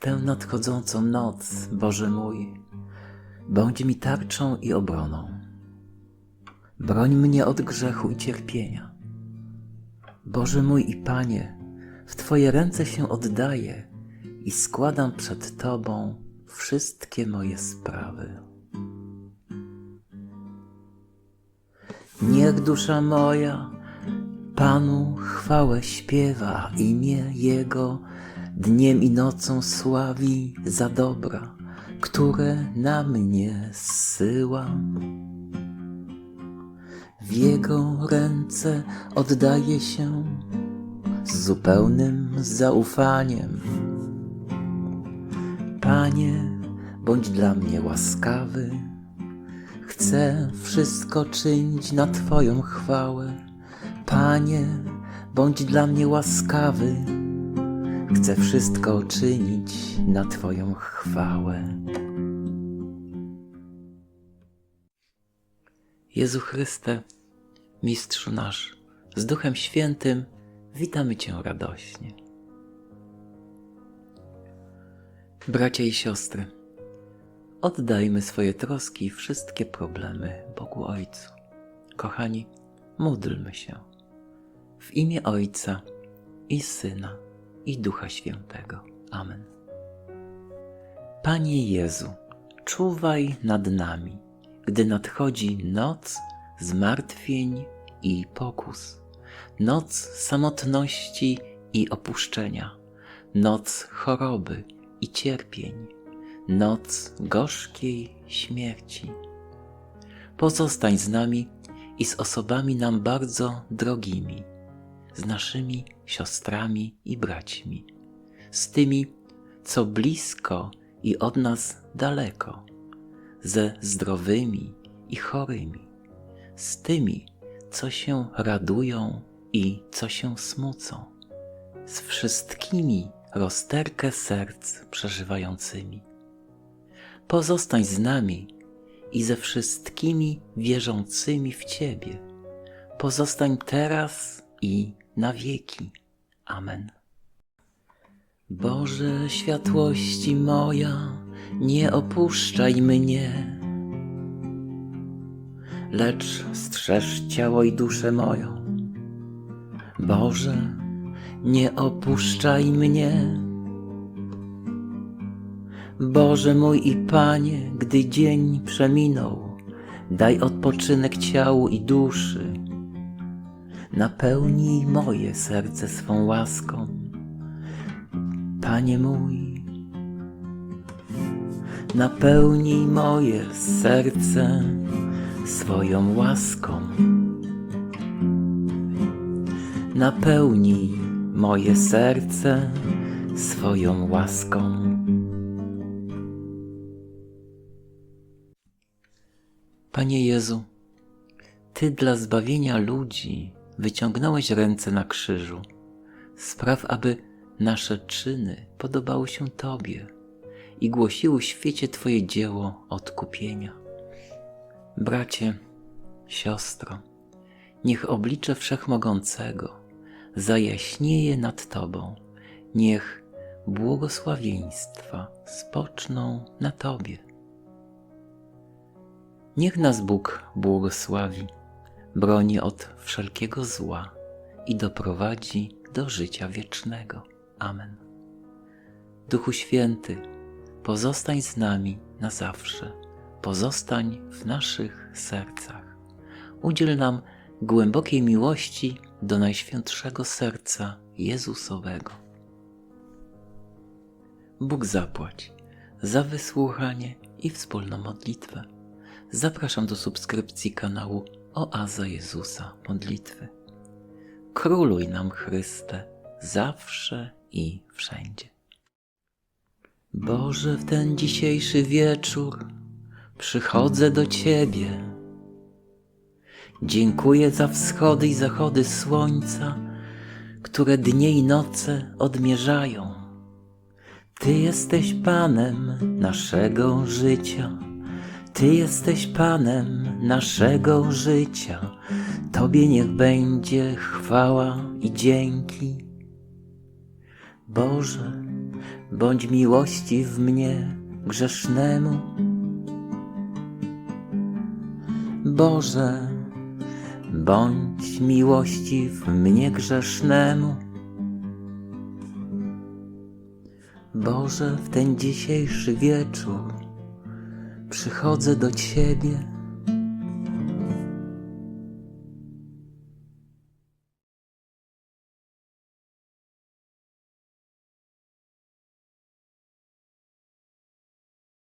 tę nadchodzącą noc, Boże mój, bądź mi tarczą i obroną. Broń mnie od grzechu i cierpienia. Boże mój i Panie, w Twoje ręce się oddaję i składam przed Tobą wszystkie moje sprawy. Niech dusza moja Panu chwałę śpiewa, imię Jego dniem i nocą sławi za dobra, które na mnie zsyła. W Jego ręce oddaję się z zupełnym zaufaniem. Panie, bądź dla mnie łaskawy. Chcę wszystko czynić na Twoją chwałę. Panie, bądź dla mnie łaskawy. Chcę wszystko czynić na Twoją chwałę. Jezu Chryste, Mistrzu nasz, z Duchem Świętym witamy Cię radośnie. Bracia i siostry, oddajmy swoje troski i wszystkie problemy Bogu Ojcu. Kochani, módlmy się w imię Ojca i Syna i Ducha Świętego. Amen. Panie Jezu, czuwaj nad nami, gdy nadchodzi noc zmartwień i pokus, noc samotności i opuszczenia, noc choroby i cierpień, noc gorzkiej śmierci. Pozostań z nami i z osobami nam bardzo drogimi, z naszymi siostrami i braćmi, z tymi, co blisko i od nas daleko, ze zdrowymi i chorymi, z tymi, co się radują i co się smucą, z wszystkimi rozterkę serc przeżywającymi. Pozostań z nami i ze wszystkimi wierzącymi w Ciebie. Pozostań teraz i na wieki. Amen. Boże światłości moja, nie opuszczaj mnie, lecz strzeż ciało i duszę moją. Boże, nie opuszczaj mnie. Boże mój i Panie, gdy dzień przeminął, daj odpoczynek ciału i duszy. Napełnij moje serce swą łaską. Panie mój, napełnij moje serce swoją łaską. Napełnij moje serce swoją łaską. Panie Jezu, Ty dla zbawienia ludzi wyciągnąłeś ręce na krzyżu. Spraw, aby nasze czyny podobały się Tobie i głosiły świecie Twoje dzieło odkupienia. Bracie, siostro, niech oblicze Wszechmogącego zajaśnieje nad Tobą, niech błogosławieństwa spoczną na Tobie. Niech nas Bóg błogosławi, broni od wszelkiego zła i doprowadzi do życia wiecznego. Amen. Duchu Święty, pozostań z nami na zawsze, pozostań w naszych sercach. Udziel nam głębokiej miłości do Najświętszego Serca Jezusowego. Bóg zapłać za wysłuchanie i wspólną modlitwę. Zapraszam do subskrypcji kanału Oaza Jezusa Modlitwy. Króluj nam Chryste zawsze i wszędzie. Boże, w ten dzisiejszy wieczór przychodzę do Ciebie. Dziękuję za wschody i zachody słońca, które dnie i noce odmierzają. Ty jesteś Panem naszego życia. Ty jesteś Panem naszego życia. Tobie niech będzie chwała i dzięki. Boże, bądź miłościw mnie grzesznemu. Boże, bądź miłościw mnie grzesznemu. Boże, w ten dzisiejszy wieczór przychodzę do Ciebie